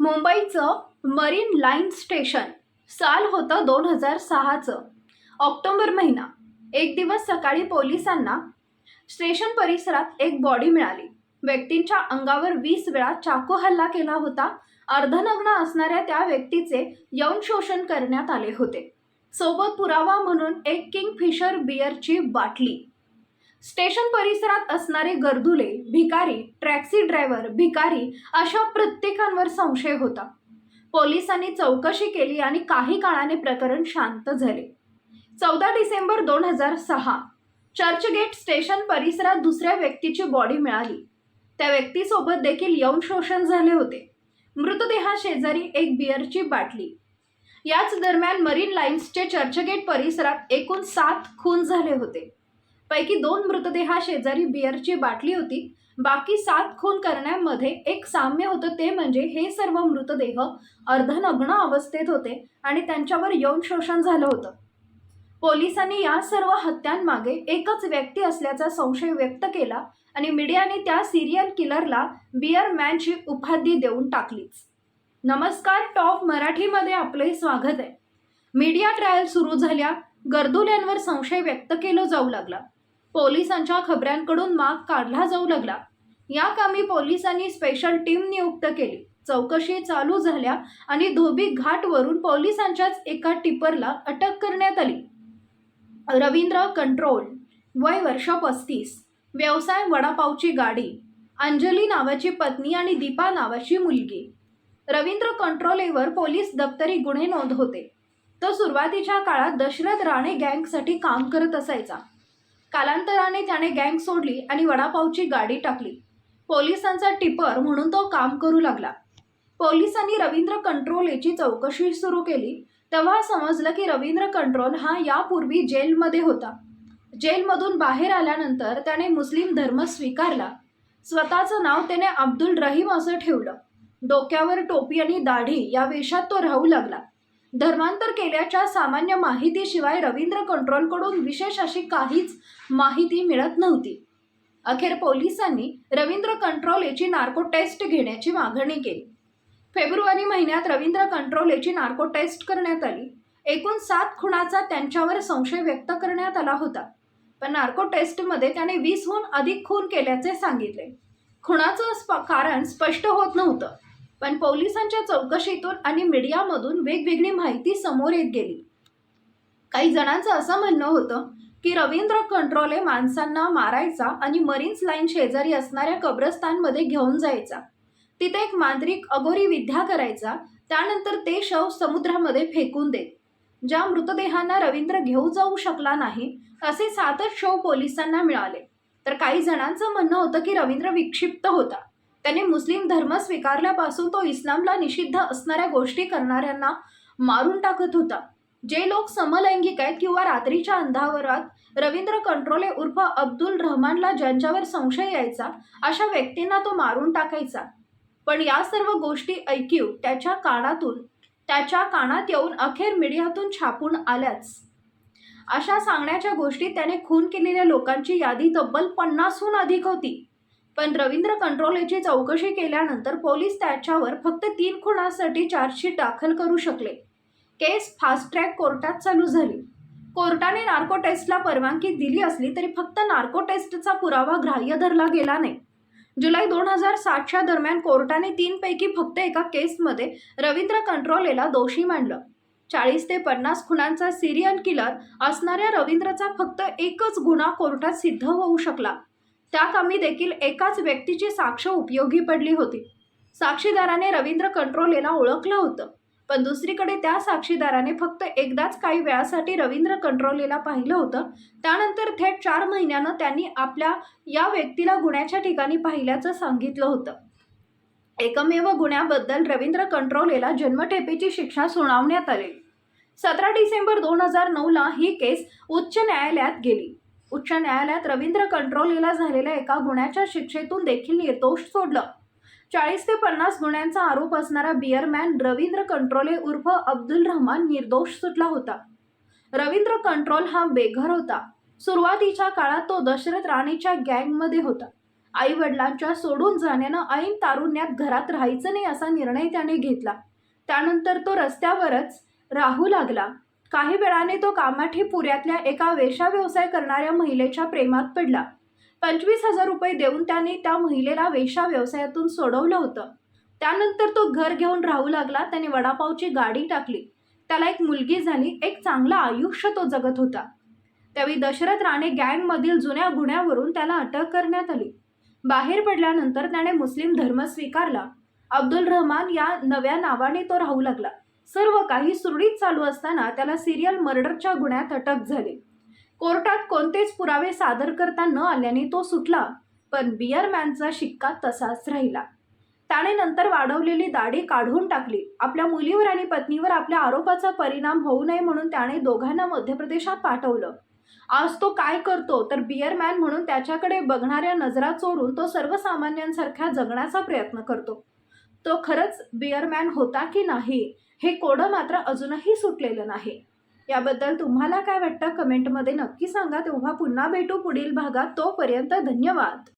मुंबईचं marine line station साल होतं दोन हजार सहाचं ऑक्टोबर महिना. एक दिवस सकाळी पोलिसांना स्टेशन परिसरात एक बॉडी मिळाली. व्यक्तींच्या अंगावर वीस वेळा चाकू हल्ला केला होता. अर्धनग्न असणाऱ्या त्या व्यक्तीचे यौन शोषण करण्यात आले होते. सोबत पुरावा म्हणून एक किंगफिशर बियरची बाटली. स्टेशन परिसरात असणारे गर्दुले भिकारी टॅक्सी ड्रायव्हर भिकारी अशा प्रत्येकांवर संशय होता. पोलिसांनी चौकशी केली आणि काही काळाने प्रकरण शांत झाले. चौदा डिसेंबर दोन हजार सहा चर्चगेट स्टेशन परिसरात दुसऱ्या व्यक्तीची बॉडी मिळाली. त्या व्यक्तीसोबत देखील यौन शोषण झाले होते. मृतदेहा शेजारी एक बिअरची बाटली. याच दरम्यान मरीन लाईन्सचे चर्चगेट परिसरात एकूण सात खून झाले होते. पैकी दोन मृतदेहा शेजारी बिअरची बाटली होती. बाकी सात खून करण्यामध्ये एक साम्य होतं ते म्हणजे हे सर्व मृतदेह अर्धनग्न अवस्थेत होते आणि त्यांच्यावर यौन शोषण झालं होतं. पोलिसांनी या सर्व हत्यांमागे एकच व्यक्ती असल्याचा संशय व्यक्त केला आणि मीडियाने त्या सिरियल किलरला बिअर मॅनची उपाधी देऊन टाकलीच. नमस्कार टॉप मराठीमध्ये आपले स्वागत आहे. मीडिया ट्रायल सुरू झाल्या गर्दुल्यांवर संशय व्यक्त केला जाऊ लागला. पोलिसांच्या खबऱ्यांकडून माग काढला जाऊ लागला. या कामी पोलिसांनी स्पेशल टीम नियुक्त केली. चौकशी चालू झाल्या आणि धोबी घाटवरून पोलिसांच्याच एका टिपरला अटक करण्यात आली. रवींद्र कंट्रोल वय वर्ष पस्तीस व्यवसाय वडापावची गाडी अंजली नावाची पत्नी आणि दीपा नावाची मुलगी. रवींद्र कंट्रोलेवर पोलीस दप्तरी गुन्हे नोंद होते. तो सुरुवातीच्या काळात दशरथ राणे गँगसाठी काम करत असायचा. कालांतराने त्याने गँग सोडली आणि वडापावची गाडी टाकली. पोलिसांचा टिपर म्हणून तो काम करू लागला. पोलिसांनी रवींद्र कंट्रोलेची चौकशी सुरू केली. तेव्हा समजलं की रवींद्र कंट्रोल हा यापूर्वी जेलमध्ये होता. जेलमधून बाहेर आल्यानंतर त्याने मुस्लिम धर्म स्वीकारला. स्वतःचं नाव त्याने अब्दुल रहीम असं ठेवलं. डोक्यावर टोपी आणि दाढी या वेशात तो राहू लागला. धर्मांतर केल्याच्या सामान्य माहितीशिवाय रवींद्र कंट्रोलकडून विशेष अशी काहीच माहिती मिळत नव्हती. अखेर पोलिसांनी रवींद्र कंट्रोल याची नार्को टेस्ट घेण्याची मागणी केली. फेब्रुवारी महिन्यात रवींद्र कंट्रोल याची नार्को टेस्ट करण्यात आली. एकूण सात खुणाचा त्यांच्यावर संशय व्यक्त करण्यात आला होता. पण नार्को टेस्टमध्ये त्याने वीसहून अधिक खून केल्याचे सांगितले. खुणाचं स्प कारण स्पष्ट होत नव्हतं. पण पोलिसांच्या चौकशीतून आणि मीडियामधून वेगवेगळी माहिती समोर येत गेली. काही जणांचं असं म्हणणं होतं की रवींद्र कंट्रोले माणसांना मारायचा आणि मरीन्स लाईन शेजारी असणाऱ्या कब्रस्तानमध्ये घेऊन जायचा. तिथे एक मांत्रिक अगोरी विद्या करायचा त्यानंतर ते शव समुद्रामध्ये फेकून देत. ज्या मृतदेहांना रवींद्र घेऊ जाऊ शकला नाही असे सातच शव पोलिसांना मिळाले. तर काही जणांचं म्हणणं होतं की रवींद्र विक्षिप्त होता. त्याने मुस्लिम धर्म स्वीकारल्यापासून तो इस्लामला निषिद्ध असणाऱ्या गोष्टी करणाऱ्यांना मारून टाकत होता. जे लोक समलैंगिक आहेत किंवा रात्रीच्या अंधावरात रवींद्र कंट्रोले उर्फ अब्दुल रहमानला ज्यांच्यावर संशय यायचा अशा व्यक्तींना तो मारून टाकायचा. पण या सर्व गोष्टी ऐकीव त्याच्या कानातून त्याच्या कानात येऊन अखेर मीडियातून छापून आल्याच. अशा सांगण्याच्या गोष्टी त्याने खून केलेल्या लोकांची यादी तब्बल पन्नासहून अधिक होती. पण रवींद्र कंट्रोलेची चौकशी केल्यानंतर पोलीस त्याच्यावर फक्त तीन खुणासाठी चार्जशीट दाखल करू शकले. केस फास्ट ट्रॅक कोर्टात चालू झाली. कोर्टाने नार्को टेस्टला परवानगी दिली असली तरी फक्त नार्को टेस्टचा पुरावा ग्राह्य धरला गेला नाही. जुलै दोन हजार सातच्या दरम्यान कोर्टाने तीनपैकी फक्त एका केसमध्ये रवींद्र कंट्रोलेला दोषी मानलं. चाळीस ते पन्नास खुणांचा सिरियन किलर असणाऱ्या रवींद्रचा फक्त एकच गुन्हा कोर्टात सिद्ध होऊ शकला. त्या कामी देखील एकाच व्यक्तीची साक्ष उपयोगी पडली होती. साक्षीदाराने रवींद्र कंट्रोलेला ओळखलं होतं. पण दुसरीकडे त्या साक्षीदाराने फक्त एकदाच काही वेळासाठी रवींद्र कंट्रोलेला पाहिलं होतं. त्यानंतर थेट चार महिन्यानं त्यांनी आपल्या या व्यक्तीला गुन्ह्याच्या ठिकाणी पाहिल्याचं सांगितलं होतं. एकमेव गुन्ह्याबद्दल रवींद्र कंट्रोलेला जन्मठेपेची शिक्षा सुनावण्यात आली सतरा डिसेंबर दोन हजार नऊला ही केस उच्च न्यायालयात गेली. उच्च न्यायालयात रवींद्र कंट्रोलीला झालेल्या एका गुन्ह्याच्या शिक्षेतून देखील निर्दोष सोडलं. चाळीस ते पन्नास गुन्ह्यांचा आरोप असणारा बिअरमॅन रवींद्र कंट्रोले उर्फ अब्दुल रहमान निर्दोष सुटला होता. रवींद्र कंट्रोल हा बेघर होता. सुरुवातीच्या काळात तो दशरथ राणीच्या गँगमध्ये होता. आई वडिलांच्या सोडून जाण्यानं ऐन तारुण्यात घरात राहायचं नाही असा निर्णय त्याने घेतला. त्यानंतर तो रस्त्यावरच राहू लागला. काही वेळाने तो कामाठी पुऱ्यातल्या एका वेशा व्यवसाय करणाऱ्या महिलेच्या प्रेमात पडला. पंचवीस हजार रुपये देऊन त्याने त्या महिलेला वेशा व्यवसायातून सोडवलं होतं. त्यानंतर तो घर घेऊन राहू लागला त्याने वडापावची गाडी टाकली. त्याला एक मुलगी झाली एक चांगलं आयुष्य तो जगत होता. त्यावेळी दशरथ राणे गँगमधील जुन्या गुन्ह्यावरून त्याला अटक करण्यात आली. बाहेर पडल्यानंतर त्याने मुस्लिम धर्म स्वीकारला. अब्दुल रहमान या नव्या नावाने तो राहू लागला. सर्व काही सुरळीत चालू असताना त्याला सिरियल मर्डरच्या गुन्ह्यात अटक झाली. कोर्टात कोणतेच पुरावे सादर करता न आल्याने तो सुटला पण बियरमॅनचा शिक्का तसाच राहिला. त्याने नंतर वाढवलेली दाढी काढून टाकली. आपल्या मुलीवर आणि पत्नीवर आपल्या आरोपाचा परिणाम होऊ नये म्हणून त्याने दोघांना मध्य प्रदेशात पाठवलं. आज तो काय करतो तर बियरमॅन म्हणून त्याच्याकडे बघणाऱ्या नजरा चोरून तो सर्वसामान्यांसारख्या जगण्याचा प्रयत्न करतो. तो खरंच बियरमॅन होता की नाही हे कोडं मात्र अजूनही सुटलेलं नाही. याबद्दल तुम्हाला काय वाटतं? कमेंटमध्ये नक्की सांगा. तेव्हा पुन्हा भेटू पुढील भागात. तोपर्यंत धन्यवाद.